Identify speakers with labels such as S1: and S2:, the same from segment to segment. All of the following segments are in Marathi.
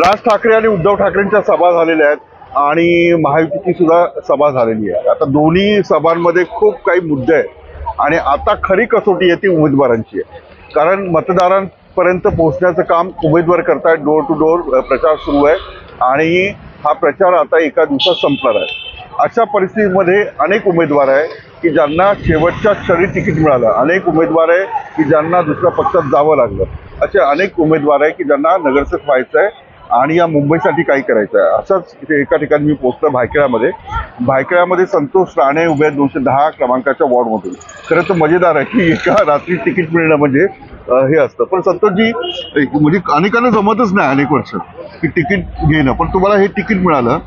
S1: राज ठाकरे आणि उद्धव ठाकरेंच्या सभा झालेल्या आहेत आणि महायुतीची सुद्धा सभा झालेली आहे. आता दोन्ही सभांमध्ये खूप काही मुद्दे आहेत. आणि आता खरी कसोटी आहे ती उमेदवारांची आहे. कारण मतदारांपर्यंत पोहोचण्याचं काम उमेदवार करतायत डोर टू डोर प्रचार सुरू आहे. आणि हा प्रचार आता एका दिवसात संपणार आहे. अशा परिस्थितीमध्ये अनेक उमेदवार आहे की ज्यांना शेवटच्या क्षणी तिकीट मिळालं. अनेक उमेदवार आहे की ज्यांना दुसऱ्या पक्षात जावं लागलं. असे अनेक उमेदवार आहे की ज्यांना नगरसेवक व्हायचं आहे आणि या मुंबईसाठी काही करायचं आहे. असंच इथे एका ठिकाणी मी पोहोचलो भायखळ्यामध्ये. भायखळ्यामध्ये संतोष राणे उभे आहेत दोनशे दहा क्रमांकाच्या वॉर्डमधून. खरं तर मजेदार आहे की एका रात्री तिकीट मिळणं म्हणजे हे असतं. पण संतोषजी म्हणजे अनेकांना जमतच नाही अनेक वर्ष की तिकीट घेणं. पण तुम्हाला हे तिकीट मिळालं.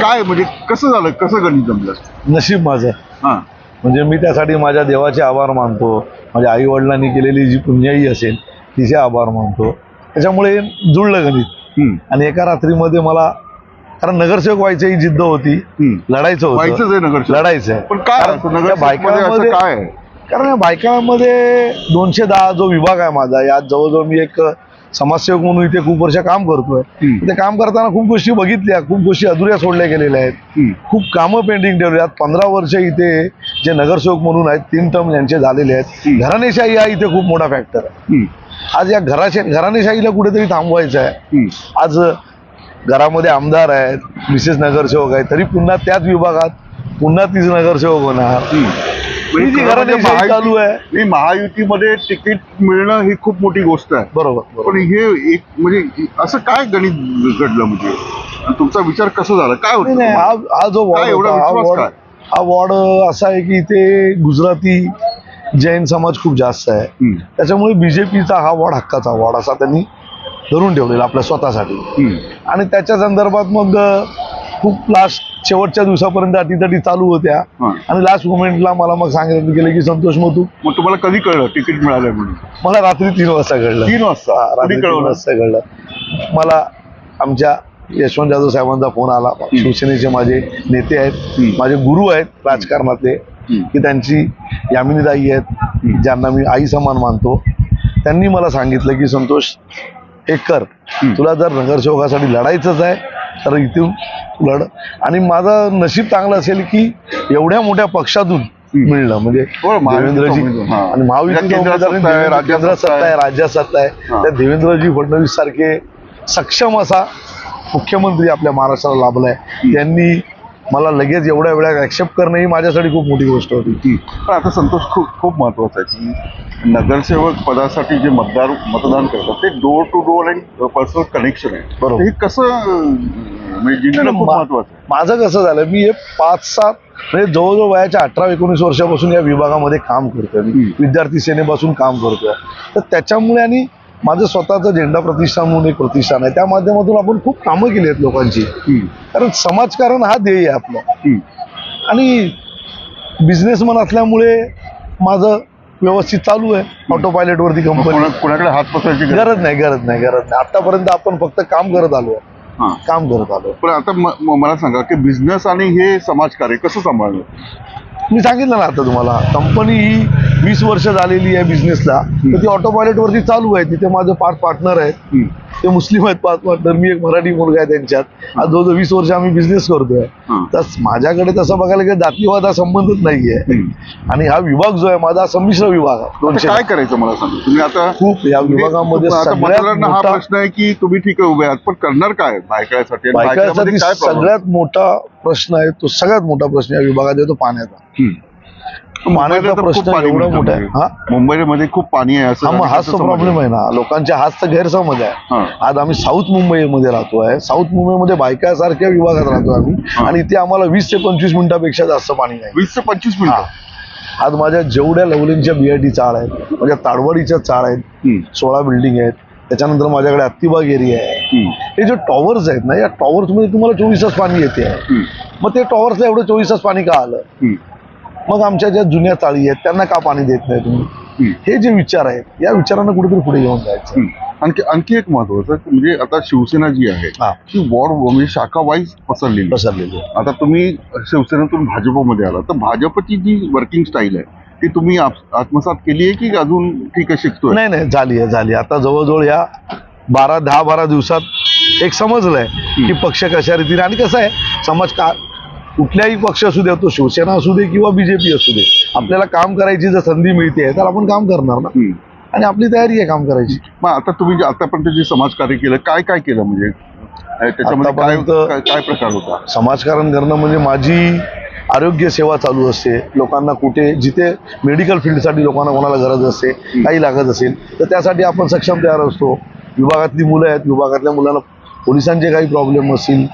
S1: काय म्हणजे कसं झालं? कसं गणित जमलं?
S2: नशीब माझं.
S1: हां.
S2: म्हणजे मी त्यासाठी माझ्या देवाचे आभार मानतो. माझ्या आई वडिलांनी केलेली जी पुण्याई असेल तिचे आभार मानतो. त्याच्यामुळे जुळलं गणित. आणि एका रात्रीमध्ये मला कारण नगरसेवक व्हायची ही जिद्द होती. लढायचं होतं. लढायचं
S1: पण काय
S2: बायकांमध्ये-
S1: काय
S2: कारण बायकांमध्ये दोनशे दहा जो विभाग आहे माझा यात जवळजवळ मी एक समाजसेवक म्हणून इथे खूप वर्ष काम करतोय. ते काम करताना खूप गोष्टी बघितल्या खूप गोष्टी अधुऱ्या सोडल्या गेलेल्या आहेत. खूप कामं पेंडिंग ठेवली आहेत. पंधरा वर्ष इथे जे नगरसेवक म्हणून आहेत तीन टर्म यांचे झालेले आहेत. घराणेशाही हा इथे खूप मोठा फॅक्टर आहे. आज या घराशा घराणेशाहीला कुठेतरी थांबवायचं आहे. आज घरामध्ये आमदार आहेत मिसेस नगरसेवक आहेत तरी पुन्हा त्याच विभागात पुन्हा तीच नगरसेवक होणार.
S1: म्हणजे
S2: चालू आहे.
S1: ही महायुतीमध्ये तिकीट मिळणं ही खूप मोठी गोष्ट आहे.
S2: बरोबर
S1: पण हे एक म्हणजे असं काय गणित घडलं म्हणजे? तुमचा विचार कसं झाला? काय
S2: हा
S1: होतं
S2: हा जो वॉर्ड हा? हा वॉर्ड असा आहे की इथे गुजराती जैन समाज खूप जास्त आहे. त्याच्यामुळे बीजेपीचा हा वॉर्ड हक्काचा वॉर्ड असा त्यांनी धरून ठेवलेला आपल्या स्वतःसाठी. आणि त्याच्या संदर्भात मग खूप लास्ट शेवटच्या दिवसापर्यंत अटीतटी चालू होत्या. आणि लास्ट मोमेंटला मला मग सांगितलं गेलं की संतोष मग तू
S1: मग तुम्हाला कधी कळलं? तिकीट मिळालंय म्हणून.
S2: मला रात्री तीन वाजता कळलं.
S1: तीन वाजता?
S2: रात्री तीन वाजता कळलं. मला आमच्या यशवंत जाधव साहेबांचा फोन आला. शिवसेनेचे माझे नेते आहेत. माझे गुरु आहेत राजकारणातले. की त्यांची यामिनीताई आहेत ज्यांना मी आई समान मानतो त्यांनी मला सांगितलं की संतोष एक कर. तुला जर नगरसेवकासाठी लढायचंच आहे तर इथून लढ आणि माझं नशीब चांगलं असेल की एवढ्या मोठ्या पक्षातून. मिळलं म्हणजे
S1: हो,
S2: देवेंद्रजी
S1: हा.
S2: आणि उमेदवार
S1: सत्ता आहे, राज्यात सत्ता आहे.
S2: आहे राज्यात सत्ता आहे
S1: हा.
S2: त्या देवेंद्रजी फडणवीस सारखे सक्षम असा मुख्यमंत्री आपल्या महाराष्ट्राला लाभलाय त्यांनी मला लगेच एवढ्या वेळा ऍक्सेप्ट करणं ही माझ्यासाठी खूप मोठी गोष्ट होती
S1: हम्म. पण आता संतोष खूप खूप महत्त्वाचा आहे की नगरसेवक पदासाठी जे मतदार मतदान करतात ते डोर टू डोर आणि पर्सनल कनेक्शन आहे
S2: बरोबर.
S1: हे कसं म्हणजे जिंकणं खूप
S2: मा-
S1: महत्वाचं आहे
S2: माझं कसं झालं मी हे पाच सात म्हणजे जवळजवळ वयाच्या अठरा एकोणीस वर्षापासून या विभागामध्ये काम करतोय. विद्यार्थी सेनेपासून काम करतोय तर त्याच्यामुळे आणि माझं स्वतःचं झेंडा प्रतिष्ठान म्हणून एक प्रतिष्ठान आहे. त्या माध्यमातून आपण खूप कामं केली आहेत लोकांची. कारण समाजकारण हा ध्येय आहे आपलं. आणि बिझनेसमन असल्यामुळे माझं व्यवस्थित चालू आहे. ऑटो पायलट वरती
S1: मग
S2: कंपनी
S1: कोणा- कोणाकडे हात पसरायची गरज?
S2: नाही गरज नाही गरज नाही. आतापर्यंत आपण फक्त काम करत आलो. काम करत आलो
S1: पण आता मला सांगा की बिझनेस आणि हे समाजकार्य कसं सांभाळलं?
S2: मी सांगितलं ना आता तुम्हाला कंपनी ही वीस वर्ष झालेली आहे बिझनेसला तर ती ऑटो पायलट वरती चालू आहे. तिथे माझे पाच पार्टनर आहेत. ते मुस्लिम आहेत पाच पार्टनर मी एक मराठी मुलगा आहे त्यांच्यात. आज जवळजवळ वीस वर्ष आम्ही बिझनेस करतोय. तर माझ्याकडे तसं बघायला गेलं जातीवाद हा संबंधच नाहीये. आणि हा विभाग जो आहे माझा संमिश्र विभाग. आहे
S1: काय करायचं मला सांगा? तुम्ही आता
S2: खूप या विभागामध्ये
S1: हा प्रश्न आहे की तुम्ही ठीक आहे उभे आहात पण करणार काय? problem?
S2: सगळ्यात मोठा प्रश्न आहे तो सगळ्यात मोठा प्रश्न या विभागात आहे तो पाण्याचा. प्रश्न एवढा मोठा आहे. हा?
S1: मुंबईमध्ये खूप पाणी आहे असं
S2: हा मग हाच तो प्रॉब्लेम आहे ना लोकांच्या हाच तर गैरसमज आहे. आज आम्ही साऊथ मुंबईमध्ये राहतो आहे साऊथ मुंबईमध्ये बायकासारख्या विभागात राहतो आम्ही. आणि इथे आम्हाला वीस ते पंचवीस मिनिटापेक्षा जास्त पाणी नाही
S1: वीस ते पंचवीस. मिनिटं
S2: आज माझ्या जेवढ्या लवलींच्या बीआयटी चाळ आहेत माझ्या ताडवाडीच्या चाळ आहेत. सोळा बिल्डिंग आहेत त्याच्यानंतर माझ्याकडे अत्तिबाग एरिया आहे. हे जे टॉवर्स आहेत ना या टॉवर्समध्ये तुम्हाला चोवीस तास पाणी येते. मग ते टॉवर्सला एवढं चोवीस तास पाणी का आलं. मग आमच्या ज्या जुन्या चाळी आहेत त्यांना का पाणी देत नाही तुम्ही. हे जे विचार आहेत या विचारांना कुठेतरी पुढे घेऊन जायचं.
S1: आणखी आणखी एक महत्वाचं म्हणजे आता शिवसेना जी आहे
S2: हा
S1: ती वॉर्ड म्हणजे शाखा वाईज पसरलेली.
S2: पसरलेली आहे.
S1: आता तुम्ही शिवसेनेतून भाजपमध्ये आला तर भाजपची जी वर्किंग स्टाईल आहे ती तुम्ही आत्मसात केली आहे की अजून ठीक आहे शिकतोय
S2: नाही नाही झाली आहे झाली. आता जवळजवळ या बारा दहा बारा दिवसात एक समजलंय की पक्ष कशा रीतीने आणि कसं आहे समाज का कुठल्याही पक्ष असू दे तो शिवसेना असू दे किंवा बीजेपी असू दे आपल्याला काम करायची जर संधी मिळते तर आपण काम करणार ना. आणि आपली तयारी आहे काम करायची.
S1: मग आता तुम्ही आतापर्यंत जे समाजकार्य केलं काय काय केलं म्हणजे? त्याच्यामध्ये काय काय प्रकार होता?
S2: समाजकारण करणं म्हणजे माझी आरोग्य सेवा चालू असते. लोकांना कुठे जिथे मेडिकल फील्डसाठी लोकांना कोणाला गरज असते काही लागत असेल तर त्यासाठी आपण सक्षम तयार असतो. विभागातली मुलं आहेत विभागातल्या मुलांना पोलिसांचे काही प्रॉब्लेम असतील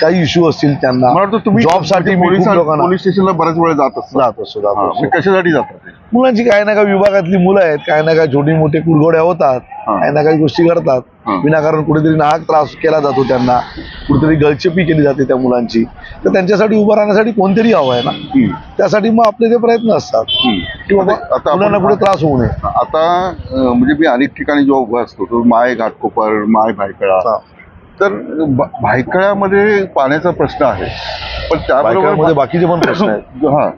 S2: काही इश्यू असतील त्यांना
S1: मला वाटतं तुम्ही
S2: जॉबसाठी
S1: पोलिसां- स्टेशनला बऱ्याच वेळा जात असता
S2: जात असतो जात
S1: कशासाठी जातात?
S2: मुलांची काही ना काही विभागातली मुलं आहेत काही ना काही छोटी मोठे कुरघोड्या होतात. काही ना काही गोष्टी करतात. विनाकारण कुठेतरी नाहक त्रास केला जातो त्यांना कुठेतरी गळचेपी केली जाते त्या मुलांची तर त्यांच्यासाठी उभं राहण्यासाठी कोणतरी हवं आहे ना. त्यासाठी मग आपले ते प्रयत्न असतात
S1: हम्म.
S2: की बाबा
S1: आता- आता आपण-
S2: मुलांना कुठे त्रास होऊ नये
S1: आता म्हणजे मी अनेक ठिकाणी जेव्हा उभा असतो तो माय घाटकोपर माय भायखळा
S2: हा.
S1: तर भायखळ्यामध्ये पाण्याचा प्रश्न आहे. पण त्याबरोबर
S2: बाकीचे पण प्रश्न आहेत.
S1: हा.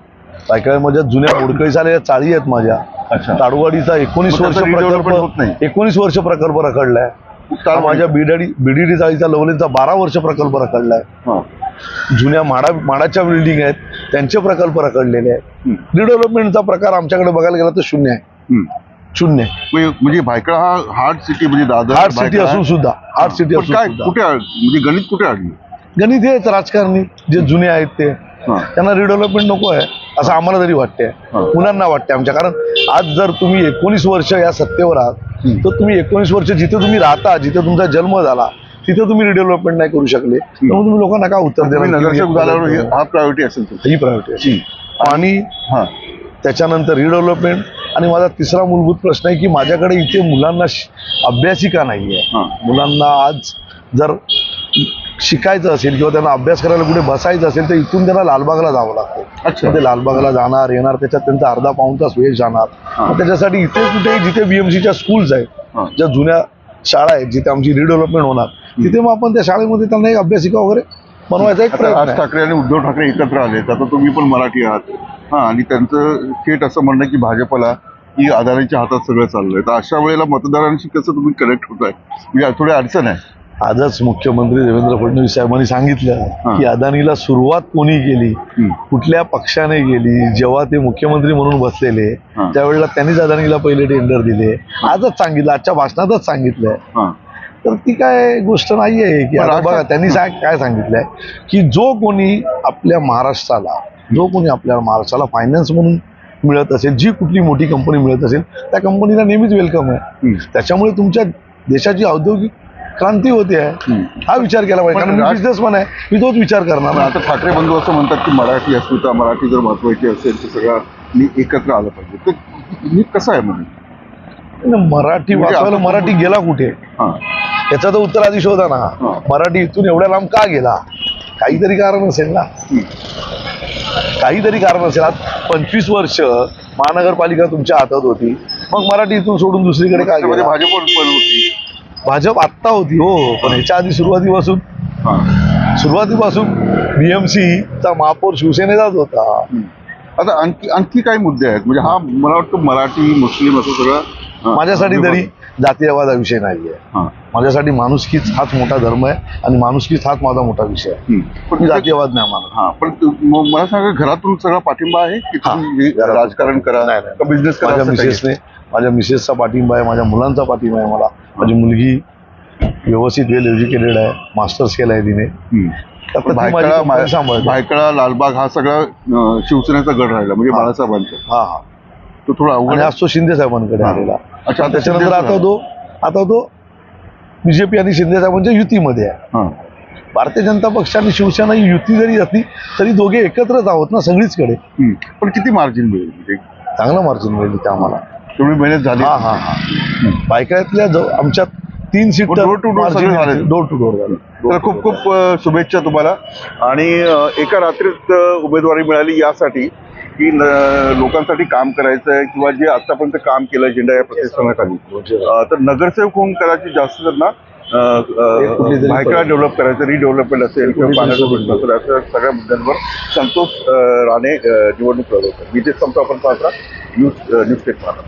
S2: बायकांमध्ये जुन्या मोडकळी झालेल्या चाळी आहेत माझ्या. ताडवाडीचा एकोणीस वर्ष? प्रकल्प एकोणीस वर्ष प्रकल्प रखडलाय. माझ्या बिडाडी बिडीडी चाळीचा लवलेचा बारा वर्ष प्रकल्प रखडलाय.
S1: हा.
S2: जुन्या माडा माडाच्या बिल्डिंग आहेत. त्यांचे प्रकल्प रखडलेले आहेत. रिडेव्हलपमेंटचा प्रकार आमच्याकडे बघायला गेला तर शून्य आहे. शून्य.
S1: म्हणजे भायखळा हा हार्ड सिटी म्हणजे दादर
S2: हार्ट सिटी असून सुद्धा हार्ट सिटी असून
S1: काय
S2: सुद्धा.
S1: कुठे म्हणजे गणित कुठे अडली
S2: गणित हेच राजकारणी जे जुने आहेत ते.
S1: हा.
S2: त्यांना रिडेव्हलपमेंट नको आहे असं आम्हाला तरी वाटतंय.
S1: हा.
S2: मुलांना वाटते आमच्या कारण आज जर तुम्ही एकोणीस वर्ष या सत्तेवर आहात
S1: हम्म.
S2: तर तुम्ही एकोणीस वर्ष जिथे तुम्ही राहता जिथे तुमचा जन्म झाला तिथे तुम्ही रिडेव्हलपमेंट नाही करू शकले. त्यामुळे तुम्ही लोकांना काय उत्तर
S1: तुम्ही
S2: देणार?
S1: नगरसेवक झाल्यावर हे- हा प्रायोरिटी असेल तुमची.
S2: ही प्रायोरिटी आणि
S1: हा.
S2: त्याच्यानंतर रिडेव्हलपमेंट आणि माझा तिसरा मूलभूत प्रश्न आहे की माझ्याकडे इथे मुलांना अभ्यासिका नाही आहे मुलांना आज जर शिकायचं असेल किंवा त्यांना अभ्यास करायला कुठे बसायचं असेल तर इथून त्यांना लालबागला जावं लागतं.
S1: अच्छा.
S2: ते लालबागला जाणार येणार त्याच्यात त्यांचा अर्धा पाऊण तास वेळ जाणार. त्याच्यासाठी इथे कुठे जिथे बीएमसीच्या स्कूल्स आहेत. ज्या जुन्या शाळा आहेत जिथे आमची रिडेव्हलपमेंट होणार तिथे मग आपण त्या शाळेमध्ये त्यांना एक अभ्यासिका वगैरे बनवायचा एक प्रयत्न.
S1: ठाकरे आणि उद्धव ठाकरे एकत्र आले आता तुम्ही पण मराठी आहात. हा आणि त्यांचं थेट असं म्हणणं की भाजपला की अदानीच्या हातात सगळं चाललंय. तर अशा वेळेला मतदारांशी कसं तुम्ही कनेक्ट होत आहे म्हणजे थोडी अडचण आहे.
S2: आजच मुख्यमंत्री देवेंद्र फडणवीस साहेबांनी सांगितलं. की अदानीला सुरुवात कोणी केली. कुठल्या पक्षाने गेली जेव्हा ते मुख्यमंत्री म्हणून बसलेले. त्यावेळेला त्यांनीच अदानीला पहिले टेंडर दिले. आजच सांगितलं आजच्या भाषणातच सांगितलंय तर ती काय गोष्ट नाहीये की बघा त्यांनी काय सांगितलंय? की जो कोणी आपल्या महाराष्ट्राला जो कोणी आपल्या महाराष्ट्राला फायनान्स म्हणून मिळत असेल जी कुठली मोठी कंपनी मिळत असेल त्या कंपनीला नेहमीच वेलकम आहे. त्याच्यामुळे तुमच्या देशाची औद्योगिक क्रांती होते आहे. हा विचार केला पाहिजे. कारण मी बिझनेसमॅन आहे. मी तोच विचार करणार
S1: आता ठाकरे बंधू असं म्हणतात की मराठी अस्मिता मराठी जर महत्वाची असेल तर सगळं एकत्र आलं पाहिजे. तर हे कसं आहे म्हणजे
S2: मराठी
S1: म्हणजे
S2: वाचवायला मराठी गेला कुठे?
S1: हा.
S2: याचा तर उत्तर आधी शोधा ना. मराठी इथून एवढ्या लांब का गेला? काहीतरी कारण असेल ना. काहीतरी कारण असेल आज पंचवीस वर्ष महानगरपालिका तुमच्या हातात होती. मग मराठी इथून सोडून दुसरीकडे का
S1: त्याच्यामध्ये
S2: गेला?
S1: भाजप होती.
S2: भाजप आत्ता होती हो पण ह्याच्या आधी सुरुवातीपासून.
S1: हा.
S2: सुरुवातीपासून बीएमसी चा महापौर शिवसेनेचाच होता.
S1: आता आणखी आणखी काही मुद्दे आहेत? म्हणजे हा मला वाटतं मराठी मुस्लिम असं सगळं हा.
S2: माझ्यासाठी तरी जातीयवाद हा विषय नाहीये
S1: हा
S2: माझ्यासाठी माणुसकीच हाच मोठा धर्म आहे आणि माणुसकीच हाच माझा मोठा विषय आहे.
S1: पण
S2: मी जातीयवाद नाही मानत
S1: हा पण मला सांगा घरातून सगळा पाठिंबा आहे की. राजकारण करा
S2: नाही, नाही.
S1: बिझनेस करा
S2: माझ्या? मिसेसने माझ्या मिसेसचा पाठिंबा आहे माझ्या मुलांचा पाठिंबा आहे मला माझी मुलगी व्यवस्थित वेल एज्युकेटेड आहे मास्टर्स केलाय तिने.
S1: भायखळा लालबाग हा सगळा शिवसेनेचा गड राहिला म्हणजे. बाळासाहेबांचा
S2: हा हा
S1: तो थोडा अवघड
S2: आणि
S1: आहे.
S2: आज तो शिंदे साहेबांकडे. आलेला
S1: अच्छा, आता
S2: त्याच्यानंतर आता. तो आता तो बीजेपी आणि शिंदे साहेबांच्या युतीमध्ये आहे.
S1: हा.
S2: भारतीय जनता पक्ष आणि शिवसेना ही युती जरी असली तरी दोघे एकत्रच आहोत ना सगळीचकडे.
S1: पण किती मार्जिन मिळेल म्हणजे
S2: चांगलं मार्जिन मिळेल इथे आम्हाला.
S1: तेवढी मेहनत झाली.
S2: हा हा हा. बायकातल्या जो आमच्या तीन सीट
S1: to door सगळे झाले.
S2: डोर टू डोर झाले.
S1: तर खूप खूप शुभेच्छा तुम्हाला. आणि एका रात्रीत उमेदवारी मिळाली यासाठी की लोकांसाठी काम करायचं आहे किंवा जे आतापर्यंत काम केलं झेंडा या प्रतिष्ठानाखाली. अ, तर नगरसेवक होऊन कदाचित जास्त त्यांना भायखळा
S2: पद-
S1: डेव्हलप करायचं रिडेव्हलपमेंट असेल किंवा पाण्याचा प्रश्न असेल अशा सगळ्या मुद्द्यांवर संतोष राणे निवडणूक लढवतात मी ते संपतो आपण पाहता न्यूज न्यूज टेक पाहता.